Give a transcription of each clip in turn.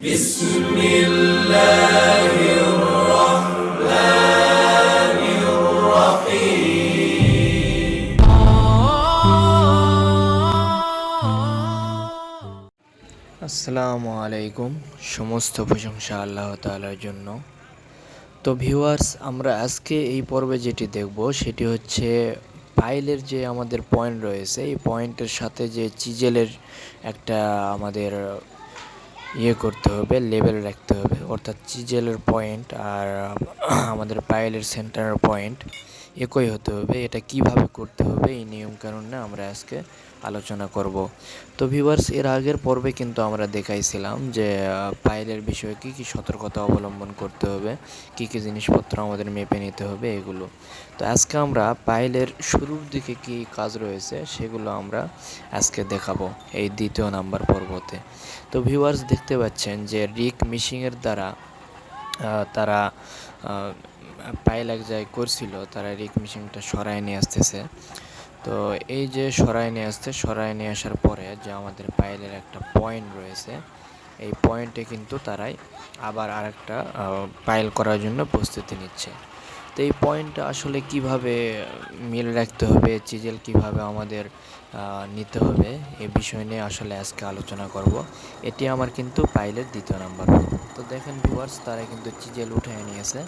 بسم الله الرحمن الرحيم আসসালামু আলাইকুম সমস্ত প্রশংসা আল্লাহ তাআলার জন্য তো ভিউয়ার্স আমরা আজকে এই পর্বে যেটি দেখব সেটি হচ্ছে পাইলের যে আমাদের পয়েন্ট রয়েছে এই পয়েন্টের সাথে যে চিজেলের একটা আমাদের ইয়ে করতে হবে লেভেল রাখতে হবে। অর্থাৎ চিজেলের পয়েন্ট আর আমাদের পাইলের সেন্টারের পয়েন্ট একই হতে হবে, এটা কীভাবে করতে হবে এই নিয়ম কানুনে আমরা আজকে আলোচনা করব। তো ভিউয়ার্স এর আগের পর্বে কিন্তু আমরা দেখাইছিলাম যে পাইলের বিষয়ে কী কী সতর্কতা অবলম্বন করতে হবে, কী কী জিনিসপত্র আমাদের মেপে নিতে হবে এগুলো। তো আজকে আমরা পাইলের শুরুর দিকে কী কাজ রয়েছে সেগুলো আমরা আজকে দেখাবো এই দ্বিতীয় নাম্বার পর্বতে। তো ভিউয়ার্স দেখতে পাচ্ছেন যে রিক মিশিংয়ের দ্বারা তারা পাইল এক জায়গায় করছিল, তারা রিক মিশিংটা সরায় নিয়ে আসতেছে। তো এই যে সরায় নিয়ে আসতে সরায় নিয়ে আসার পরে যে আমাদের পাইলের একটা পয়েন্ট রয়েছে, এই পয়েন্টে কিন্তু তারাই আবার আরেকটা পাইল করার জন্য প্রস্তুতি নিচ্ছে। তো এই পয়েন্টটা আসলে কীভাবে মিল রাখতে হবে, চিজেল কীভাবে আমাদের নিতে হবে, এ বিষয় নিয়ে আসলে আজকে আলোচনা করব। এটি আমার কিন্তু পাইলের দ্বিতীয় নাম্বার। তো দেখেন ভিউয়ার্স তারা কিন্তু চিজেল উঠে নিয়েছে।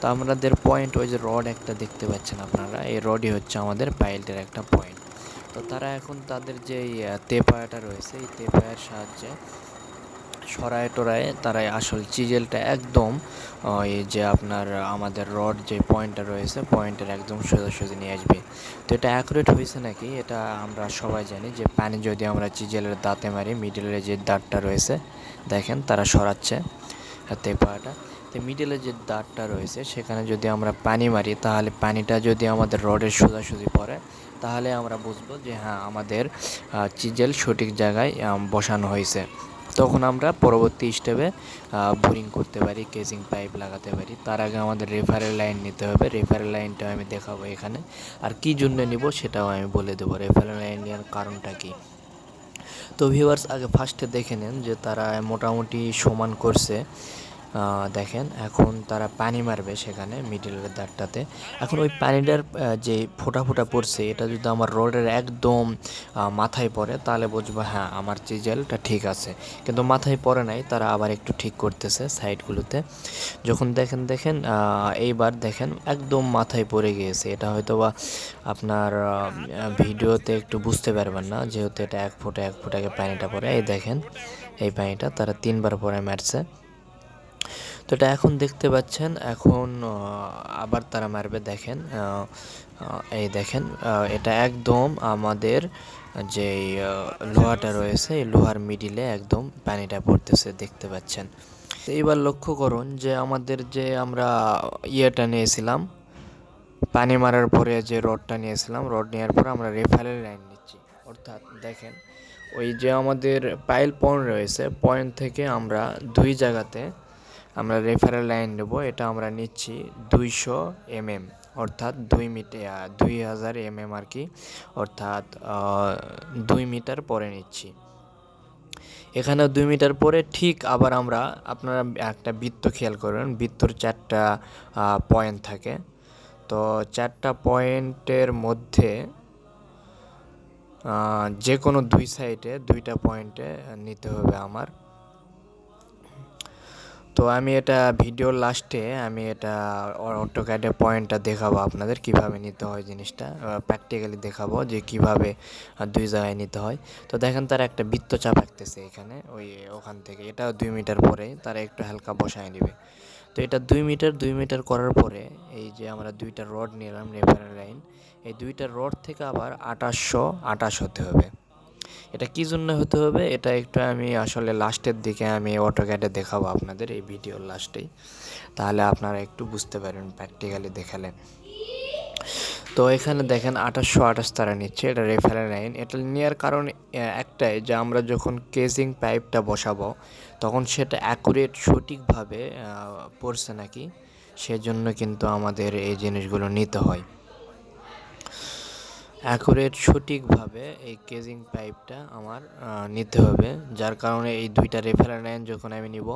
তো আমাদের পয়েন্ট ওই যে রড একটা দেখতে পাচ্ছেন আপনারা, এই রডই হচ্ছে আমাদের পাইলটের একটা পয়েন্ট তো তারা এখন তাদের যে তেপায়াটা রয়েছে, এই তেপায়ার সাহায্যে সরায় টরায় তারা আসল চিজেলটা একদম, ওই যে আপনার আমাদের রড যে পয়েন্টটা রয়েছে, পয়েন্টের একদম সোজাসুজি নিয়ে আসবে। তো এটা অ্যাকুরেট হয়েছে নাকি? এটা আমরা সবাই জানি যে পানি যদি আমরা চিজেলের দাঁতে মারি মিডলের যে দাঁতটা রয়েছে, দেখেন তারা সরাচ্ছে হাতে পাটা। তো মিডলে যে দাঁতটা রয়েছে, সেখানে যদি আমরা পানি মারি, তাহলে পানিটা যদি আমাদের রডের সোজাসুজি পড়ে, তাহলে আমরা বুঝব যে হ্যাঁ আমাদের চিজেল সঠিক জায়গায় বসানো হয়েছে। তখন আমরা পরবর্তী স্টেপে বোরিং করতে পারি কেজিং পাইপ লাগাতে পারি। তার আগে আমাদের রেফারেল লাইন নিতে হবে। রেফারেল লাইনটা আমি দেখাবো এখানে। আর কি জন্য নিব সেটাও আমি বলে দেবো। রেফারেল লাইন নেওয়ার কারণটা কি? তো ভিউয়ার্স আগে ফার্স্টে দেখে নেন যে তারা মোটামুটি সমান করছে। দেখেন, এখন তারা পানি মারবে সেখানে মিডিলের দাঁড়টাতে এখন ওই পানিটার যে ফোঁটা ফোটা পড়ছে, এটা যদি আমার রোডের একদম মাথায় পড়ে, তাহলে বুঝব হ্যাঁ আমার চিজেলটা ঠিক আছে। কিন্তু মাথায় পড়ে নাই, তারা আবার একটু ঠিক করতেছে সাইডগুলোতে যখন দেখেন দেখেন এইবার দেখেন একদম মাথায় পড়ে গিয়েছে। এটা হয়তো বা আপনার ভিডিওতে একটু বুঝতে পারবেন না, যেহেতু এটা এক ফুটে, এক ফুট আগে পানিটা পরে এই দেখেন, এই পানিটা তারা তিনবার পরে মারছে। তো এটা এখন দেখতে পাচ্ছেন, এখন আবার তারা মারবে, দেখেন এই দেখেন এটা একদম আমাদের যে লোহাটা রয়েছে, এই লোহার মিডিলে একদম পানিটা পড়তেছে, দেখতে পাচ্ছেন। তো এবার লক্ষ্য করুন যে আমাদের যে আমরা ইয়েটা নিয়েছিলাম, পানি মারার পরে যে রডটা নিয়েছিলাম, রড নেওয়ার পরে আমরা রেফারেল লাইন নিচ্ছি। অর্থাৎ দেখেন, ওই যে আমাদের পাইল পয়েন্ট রয়েছে, পয়েন্ট থেকে আমরা দুই জায়গাতে আমরা রেফারেল লাইন নেব, এটা আমরা নিচ্ছি দুইশো এমএম, অর্থাৎ দুই মিটার দুই হাজার এমএম আর কি, অর্থাৎ দুই মিটার পরে নিচ্ছি। এখানে দুই মিটার পরে ঠিক আবার আমরা আপনারা একটা বৃত্ত খেয়াল করবেন বৃত্তর চারটা পয়েন্ট থাকে। তো চারটা পয়েন্টের মধ্যে যে কোনো দুই সাইডে দুইটা পয়েন্টে নিতে হবে আমার। তো আমি এটা ভিডিওর লাস্টে আমি এটা অটোক্যাডে পয়েন্টটা দেখাবো আপনাদের, কীভাবে নিতে হয় জিনিসটা। প্র্যাকটিক্যালি দেখাবো যে কীভাবে দুই জায়গায় নিতে হয়। তো দেখেন তারা একটা বৃত্ত বৃত্তচাপ আঁকতেছে এখানে, ওই ওখান থেকে। এটা দুই মিটার পরে, তারা একটু হালকা বসায় নেবে। তো এটা দুই মিটার দুই মিটার করার পরে, এই যে আমরা দুইটা রড নিলাম রেফারেল লাইন এই দুইটা রড থেকে আবার আঠাশশো, আঠাশ হতে হবে। এটা কী জন্য হতে হবে? এটা একটু আমি আসলে লাস্টের দিকে আমি অটোক্যাডে দেখাবো আপনাদের, এই ভিডিওর লাস্টেই তাহলে আপনারা একটু বুঝতে পারবেন প্র্যাকটিক্যালি দেখালে। তো এখানে দেখেন আঠাশশো আঠাশ তারা নিচ্ছে, এটা রেফারেল লাইন এটা নেওয়ার কারণ একটাই যে আমরা যখন কেজিং পাইপটা বসাবো, তখন সেটা অ্যাকুরেট সঠিকভাবে পড়ছে নাকি? সেজন্য কিন্তু আমাদের এই জিনিসগুলো নিতে হয়। অ্যাকুরেট সঠিকভাবে এই কেজিং পাইপটা আমার নিতে হবে। যার কারণে এই দুইটা রেফারেল লাইন যখন আমি নিব,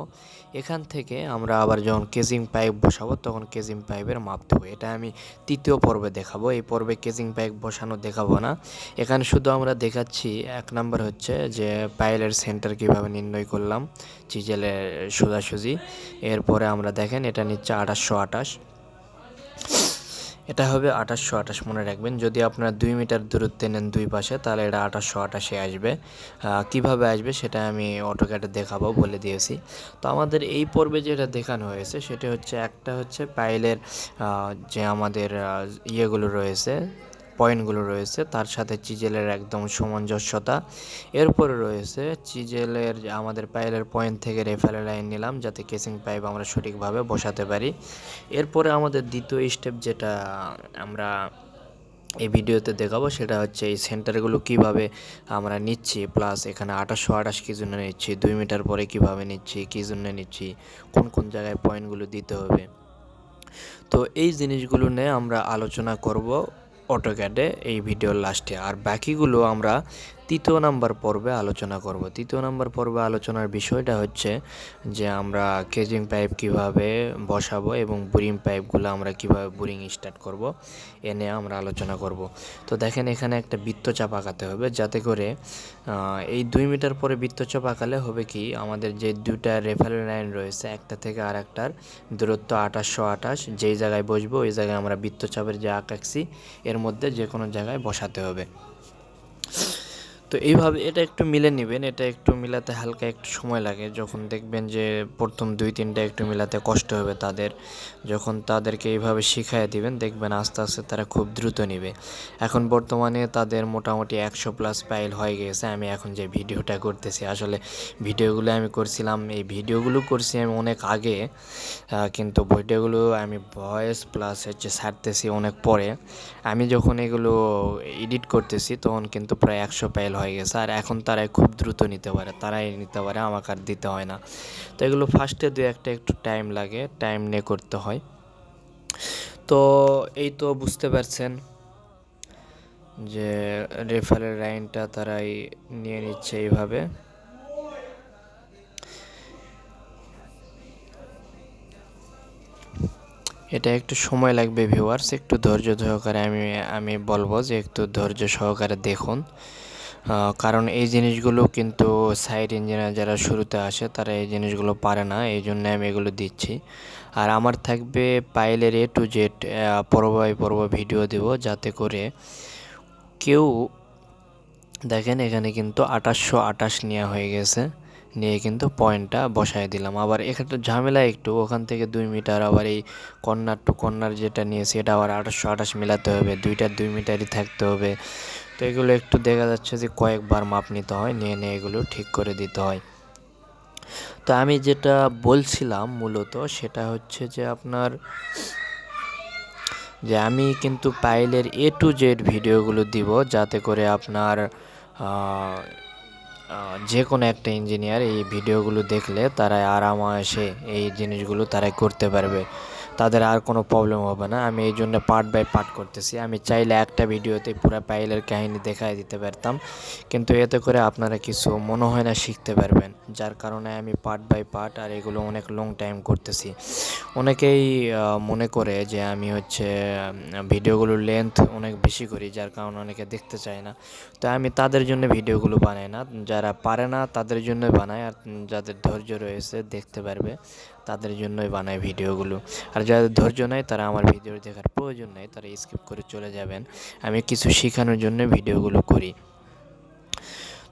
এখান থেকে আমরা আবার যখন কেজিং পাইপ বসাবো, তখন কেজিং পাইপের মাপ দেবো এটা আমি তৃতীয় পর্বে দেখাবো। এই পর্বে কেজিং পাইপ বসানো দেখাবো না। এখানে শুধু আমরা দেখাচ্ছি, এক নম্বর হচ্ছে যে পাইলের সেন্টার কীভাবে নির্ণয় করলাম, চিজেলের সোজাসুজি। এরপরে আমরা দেখেন, এটা নিচ্ছে আঠাশশো আঠাশ। এটা হবে আঠাশশো আঠাশ মনে রাখবেন। যদি আপনারা দুই মিটার দূরত্বে নেন দুই পাশে, তাহলে এটা আঠাশশো আঠাশে আসবে। কীভাবে আসবে সেটা আমি অটোক্যাটে দেখাবো বলে দিয়েছি। তো আমাদের এই পর্বে যেটা দেখানো হয়েছে, সেটা হচ্ছে একটা হচ্ছে পাইলের যে আমাদের ইয়েগুলো রয়েছে পয়েন্টগুলো রয়েছে, তার সাথে চিজেলের একদম সামঞ্জস্যতা। এরপরে রয়েছে, চিজেলের আমাদের পাইলের পয়েন্ট থেকে রেফারেল লাইন নিলাম, যাতে কেসিং পাইপ আমরা সঠিকভাবে বসাতে পারি। এরপরে আমাদের দ্বিতীয় স্টেপ যেটা আমরা এই ভিডিওতে দেখাবো, সেটা হচ্ছে এই সেন্টারগুলো কীভাবে আমরা নিচ্ছি, প্লাস এখানে আঠাশশো আঠাশ কী জন্য নিচ্ছি, দুই মিটার পরে কীভাবে নিচ্ছি, কী জন্য নিচ্ছি, কোন কোন জায়গায় পয়েন্টগুলো দিতে হবে। তো এই জিনিসগুলো নিয়ে আমরা আলোচনা করব অটোক্যাডে এই ভিডিওর লাস্টে আর বাকিগুলো আমরা তৃতীয় নাম্বার পর্বে আলোচনা করব। তৃতীয় নাম্বার পর্বে আলোচনার বিষয়টা হচ্ছে যে আমরা কেজিং পাইপ কীভাবে বসাবো এবং বোরিং পাইপগুলো আমরা কীভাবে বোরিং স্টার্ট করব, এ নিয়ে আমরা আলোচনা করব। তো দেখেন এখানে একটা বৃত্তচাপ আঁকাতে হবে যাতে করে এই দুই মিটার পরে বৃত্তচাপ আঁকালে হবে কি, আমাদের যে দুটা রেফারেল লাইন রয়েছে, একটা থেকে আর একটার দূরত্ব আঠাশশো আঠাশ, যেই জায়গায় বসবো ওই জায়গায় আমরা বৃত্তচাপের যে আঁকাচ্ছি এর মধ্যে যে কোনো জায়গায় বসাতে হবে। তো এইভাবে এটা একটু মিলে নেবেন, এটা একটু মিলাতে হালকা একটু সময় লাগে। যখন দেখবেন যে প্রথম দুই তিনটা একটু মিলাতে কষ্ট হবে তাদের, যখন তাদেরকে এইভাবে শিখাই দিবেন, দেখবেন আস্তে আস্তে তারা খুব দ্রুত নেবে। এখন বর্তমানে তাদের মোটামুটি একশো প্লাস পাইল হয়ে গেছে, আমি এখন যে ভিডিওটা করতেছি, আসলে ভিডিওগুলো আমি করছিলাম, এই ভিডিওগুলো করছি আমি অনেক আগে কিন্তু ভিডিওগুলো আমি ভয়েস প্লাস হচ্ছে ছাড়তেছি অনেক পরে। আমি যখন এগুলো এডিট করতেছি, তখন কিন্তু প্রায় একশো পাইল হয়ে গেছে। আর এখন তারাই খুব দ্রুত নিতে পারে, তারাই নিতে পারে, আমাকে আর দিতে হয় না। তো এগুলো ফার্স্টে দু একটা একটু টাইম লাগে টাইম নিয়ে করতে হয়। তো এই তো বুঝতে পারছেন যে রেফারের লাইনটা তারাই নিয়ে নিচ্ছে এইভাবে। এটা একটু সময় লাগবে ভিউয়ার্স একটু ধৈর্য সহকারে আমি আমি বলব যে একটু ধৈর্য সহকারে দেখুন। কারণ এই জিনিসগুলো কিন্তু সাইড ইঞ্জিনিয়ার যারা শুরুতে আসে, তারা এই জিনিসগুলো পারে না, এই জন্য আমি এগুলো দিচ্ছি। আর আমার থাকবে পাইলের এ টু জেড পর্ব বাই পর্ব ভিডিও দেব যাতে করে কেউ দেখেন এখানে কিন্তু আঠাশশো আঠাশ নেওয়া হয়ে গেছে, নিয়ে কিন্তু পয়েন্টটা বসায় দিলাম। আবার এখানে ঝামেলা একটু, ওখান থেকে দুই মিটার আবার এই কর্নার টু কর্নার যেটা নিয়েছি, এটা আবার আঠাশশো আঠাশ মিলাতে হবে, দুইটা দুই মিটারই থাকতে হবে। তো এগুলো একটু দেখা যাচ্ছে যে কয়েকবার মাপ নিতে হয়, নিয়ে নিয়ে এগুলো ঠিক করে দিতে হয়। তো আমি যেটা বলছিলাম মূলত সেটা হচ্ছে যে আপনার, যে আমি কিন্তু পাইলের এ টু জেড ভিডিওগুলো দিব যাতে করে আপনার যে কোনো একটা ইঞ্জিনিয়ার এই ভিডিওগুলো দেখলে তারা আরামাসে এই জিনিসগুলো তারাই করতে পারবে। তাদের আর কোনো প্রবলেম হবে না। আমি এই জন্য পার্ট বাই পার্ট করতেছি। আমি চাইলে একটা ভিডিওতে পুরো পাইলের কাহিনী দেখাই দিতে পারতাম। কিন্তু এতে করে আপনারা কিছু মনে হয় না শিখতে পারবেন। যার কারণে আমি পার্ট বাই পার্ট আর এগুলো অনেক লং টাইম করতেছি। অনেকেই মনে করে যে আমি হচ্ছে ভিডিওগুলোর লেন্থ অনেক বেশি করি, যার কারণে অনেকে দেখতে চায় না। তো আমি তাদের জন্য ভিডিওগুলো বানাই না। যারা পারে না, তাদের জন্যই বানাই। আর যাদের ধৈর্য রয়েছে, দেখতে পারবে, তাদের জন্যই বানাই ভিডিওগুলো আর যাদের ধৈর্য নাই, তারা আমার ভিডিও দেখার প্রয়োজন নেই, তারা স্কিপ করে চলে যাবেন। আমি কিছু শেখানোর জন্য ভিডিওগুলো করি।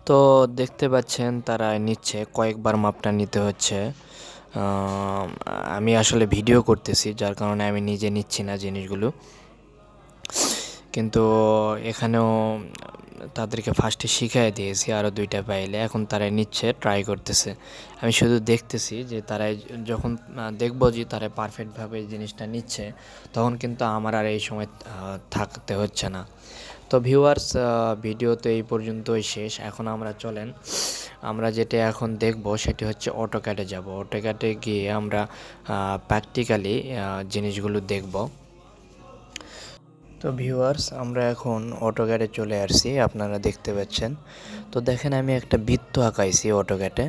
তো দেখতে পাচ্ছেন, তারা নিচ্ছে, কয়েকবার মাপটা নিতে হচ্ছে। আমি আসলে ভিডিও করতেছি, যার কারণে আমি নিজে নিচ্ছি না জিনিসগুলো। কিন্তু এখানেও তাদেরকে ফার্স্টে শিখাই দিয়েছি আরও দুইটা পাইলে। এখন তারা নিচ্ছে ট্রাই করতেছে। আমি শুধু দেখতেছি যে তারা যখন দেখব যে তারা পারফেক্টভাবে জিনিসটা নিচ্ছে, তখন কিন্তু আমার আর এই সময় থাকতে হচ্ছে না। তো ভিউয়ার্স ভিডিও তো এই পর্যন্তই শেষ। এখন আমরা চলেন। আমরা যেটা এখন দেখব সেটি হচ্ছে অটোক্যাটে যাব। অটোক্যাটে গিয়ে আমরা প্র্যাকটিক্যালি জিনিসগুলো দেখব। তো ভিউয়ার্স, আমরা এখন অটোক্যাডে চলে আসছি, আপনারা দেখতে পাচ্ছেন। তো দেখেন, আমি একটা বৃত্ত আঁকাইছি অটোক্যাটে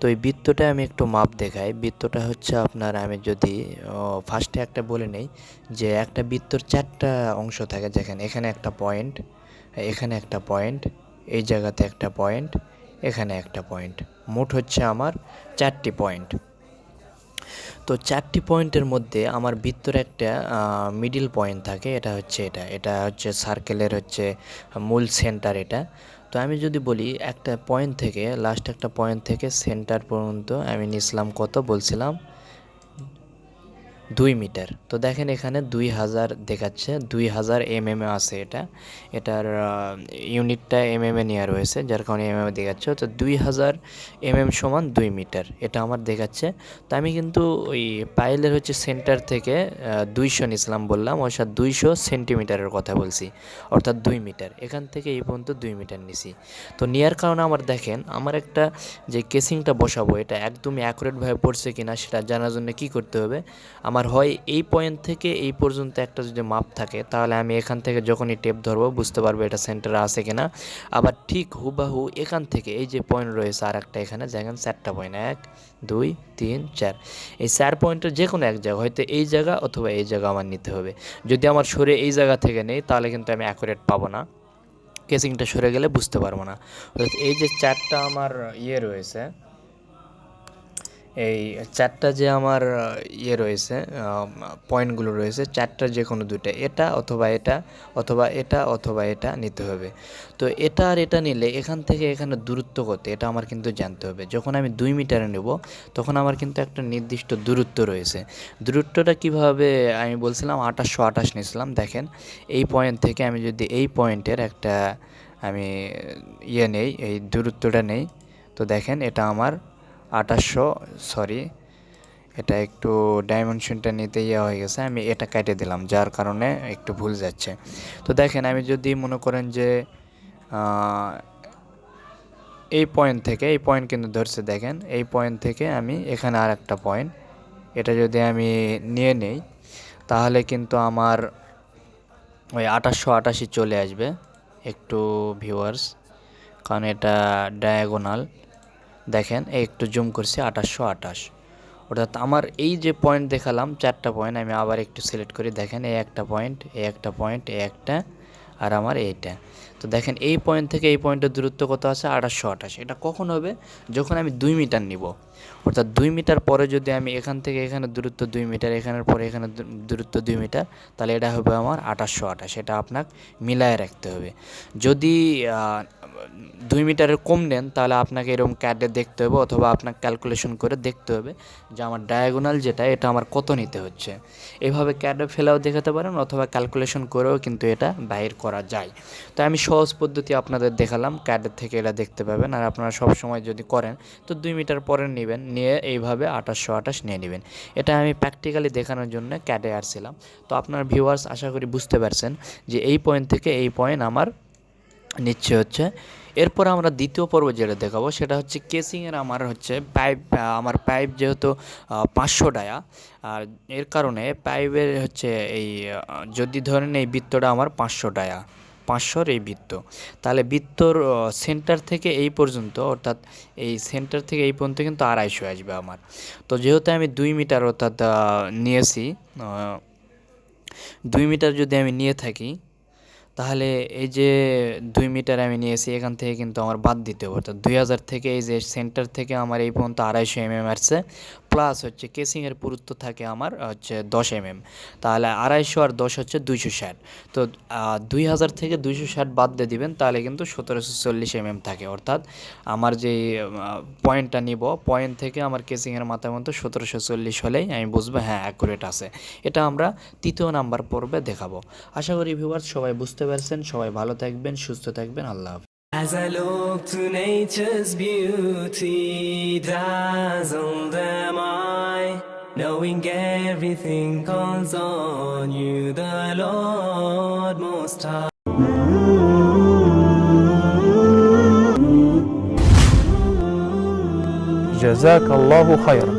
তো এই বৃত্তটা আমি একটু মাপ দেখাই। বৃত্তটা হচ্ছে আপনার, আমি যদি ফার্স্টে একটা বলে নেই যে একটা বৃত্তর চারটা অংশ থাকে। যেখানে এখানে একটা পয়েন্ট এখানে একটা পয়েন্ট এই জায়গাতে একটা পয়েন্ট এখানে একটা পয়েন্ট মোট হচ্ছে আমার চারটি পয়েন্ট তো চারটি পয়েন্টের মধ্যে আমার বৃত্তর একটা মিডিল পয়েন্ট থাকে, এটা হচ্ছে এটা এটা হচ্ছে সার্কেলের হচ্ছে মূল সেন্টার এটা। তো আমি যদি বলি একটা পয়েন্ট থেকে লাস্ট একটা পয়েন্ট থেকে সেন্টার পর্যন্ত আমি নিয়েছিলাম কত বলছিলাম? দুই মিটার। তো দেখেন এখানে দুই হাজার দেখাচ্ছে, দুই হাজার এম এম আছে এটা। এটার ইউনিটটা এম এম এ নেওয়া রয়েছে, যার কারণে এম এম দেখাচ্ছে। তো দুই হাজার এম এম সমান দুই মিটার, এটা আমার দেখাচ্ছে। তো আমি কিন্তু ওই পাইলের হচ্ছে সেন্টার থেকে দুইশো নিছিলাম বললাম, অর্থাৎ দুইশো সেন্টিমিটারের কথা বলছি, অর্থাৎ দুই মিটার। এখান থেকে এই পর্যন্ত দুই মিটার নিছি। তো নেওয়ার কারণে আমার দেখেন, আমার একটা যে কেসিংটা বসাবো, এটা একদমই অ্যাকুরেটভাবে পড়ছে কিনা সেটা জানার জন্য কি করতে হবে? আমার হয় এই পয়েন্ট থেকে এই পর্যন্ত একটা যদি মাপ থাকে, তাহলে আমি এখান থেকে যখনই টেপ ধরবো, বুঝতে পারব এটা সেন্টারে আছে কিনা। আবার ঠিক হুবাহু এখান থেকে এই যে পয়েন্ট রয়েছে আর একটা এখানে, দেখেন চারটা পয়েন্ট এক, দুই, তিন, চার। এই চার পয়েন্টের যে কোনো এক জায়গা হয়তো এই জায়গা অথবা এই জায়গা আমার নিতে হবে। যদি আমার সরে এই জায়গা থেকে নেই, তাহলে কিন্তু আমি অ্যাকুরেট পাবো না। কেসিংটা সরে গেলে বুঝতে পারব না। এই যে চারটা আমার ইয়ে রয়েছে এই চারটা যে আমার ইয়ে রয়েছে পয়েন্টগুলো রয়েছে, চারটা যে কোনো দুইটা, এটা অথবা এটা অথবা এটা অথবা এটা নিতে হবে। তো এটা আর এটা নিলে এখান থেকে এখানে দূরত্ব কত, এটা আমার কিন্তু জানতে হবে। যখন আমি দুই মিটারে নেব, তখন আমার কিন্তু একটা নির্দিষ্ট দূরত্ব রয়েছে। দূরত্বটা কীভাবে, আমি বলছিলাম আঠাশশো আঠাশ নিয়েছিলাম, দেখেন, এই পয়েন্ট থেকে আমি যদি এই পয়েন্টের একটা, আমি ইয়ে নেই, এই দূরত্বটা নেই, তো দেখেন এটা আমার আঠাশশো, সরি। এটা একটু ডাইমেনশনটা নিতে ইয়ে হয়ে গেছে, আমি এটা কেটে দিলাম, যার কারণে একটু ভুল যাচ্ছে। তো দেখেন, আমি যদি মনে করেন যে এই পয়েন্ট থেকে, এই পয়েন্ট কিন্তু ধরছে দেখেন, এই পয়েন্ট থেকে আমি এখানে আর একটা পয়েন্ট এটা যদি আমি নিয়ে নেই, তাহলে কিন্তু আমার ওই আঠাশশো আটাশি চলে আসবে, একটু ভিউয়ার্স কারণ এটা ডায়াগোনাল দেখেন, এই একটু জুম করছি, আঠাশশো আঠাশ। অর্থাৎ আমার এই যে পয়েন্ট দেখালাম, চারটা পয়েন্ট আমি আবার একটু সিলেক্ট করি, দেখেন, এই একটা পয়েন্ট এই একটা পয়েন্ট এই একটা, আর আমার এইটা। তো দেখেন, এই পয়েন্ট থেকে এই পয়েন্টের দূরত্ব কত আছে? আঠাশশো আঠাশ। এটা কখন হবে? যখন আমি দুই মিটার নিব। অর্থাৎ দুই মিটার পরে যদি আমি এখান থেকে এখানে দূরত্ব দুই মিটার এখানের পরে এখানে দূরত্ব দুই মিটার তাহলে এটা হবে আমার আঠাশশো আঠাশ। এটা আপনাকে মিলায় রাখতে হবে। যদি দুই মিটারের কম নেন, তাহলে আপনাকে এরকম ক্যাডে দেখতে হবে অথবা আপনাকে ক্যালকুলেশন করে দেখতে হবে যে আমার ডায়াগোনাল যেটা, এটা আমার কত নিতে হচ্ছে। এভাবে ক্যাডে ফেলাও দেখাতে পারেন অথবা ক্যালকুলেশন করেও কিন্তু এটা বাইর করা যায়। তো আমি সহজ পদ্ধতি আপনাদের দেখালাম ক্যাডের থেকে এটা দেখতে পাবেন আর আপনারা সব সময় যদি করেন, তো দুই মিটার পরে নেবেন, নিয়ে এইভাবে আঠাশশো আঠাশ নিয়ে নেবেন। এটা আমি প্র্যাকটিক্যালি দেখানোর জন্য ক্যাডে আসছিলাম। তো আপনার ভিউয়ার্স আশা করি বুঝতে পারছেন যে এই পয়েন্ট থেকে এই পয়েন্ট আমার নিচ্ছে হচ্ছে। এরপর আমরা দ্বিতীয় পর্ব যেটা দেখাবো, সেটা হচ্ছে কেসিংয়ের আমার হচ্ছে পাইপ আমার পাইপ যেহেতু পাঁচশো ডায়া। আর এর কারণে পাইপের হচ্ছে এই যদি ধরেন এই বৃত্তটা আমার পাঁচশো ডায়া, পাঁচশোর এই বৃত্ত। তাহলে বৃত্তর সেন্টার থেকে এই পর্যন্ত, অর্থাৎ এই সেন্টার থেকে এই পর্যন্ত কিন্তু আড়াইশো আসবে আমার। তো যেহেতু আমি দুই মিটার অর্থাৎ নিয়েছি দুই মিটার যদি আমি নিয়ে থাকি তাহলে এই যে দুই মিটার আমি নিয়েছি, এখান থেকে কিন্তু আমার বাদ দিতে হবে। অর্থাৎ দুই হাজার থেকে এই যে সেন্টার থেকে আমার এই পর্যন্ত আড়াইশো এম এম আসছে। প্লাস হচ্ছে কেসিংয়ের পুরুত্ব থাকে আমার হচ্ছে দশ এম এম তাহলে আড়াইশো আর দশ হচ্ছে দুইশো ষাট। তো দুই হাজার থেকে দুইশো ষাট বাদ দিয়ে দিবেন, তাহলে কিন্তু সতেরোশো চল্লিশ এম এম থাকে। অর্থাৎ আমার যে পয়েন্টটা নিব পয়েন্ট থেকে আমার কেসিংয়ের মাথার মতো সতেরোশো চল্লিশ হলেই আমি বুঝব হ্যাঁ অ্যাকুরেট আছে। এটা আমরা তৃতীয় নাম্বার পর্বে দেখাবো। আশা করি ভিউয়ার্স সবাই বুঝতে পারছেন, সবাই ভালো থাকবেন, সুস্থ থাকবেন, আল্লাহ As I look to nature's beauty, dazzled am I, knowing everything calls on you, the Lord Most High. جزاك الله خيرا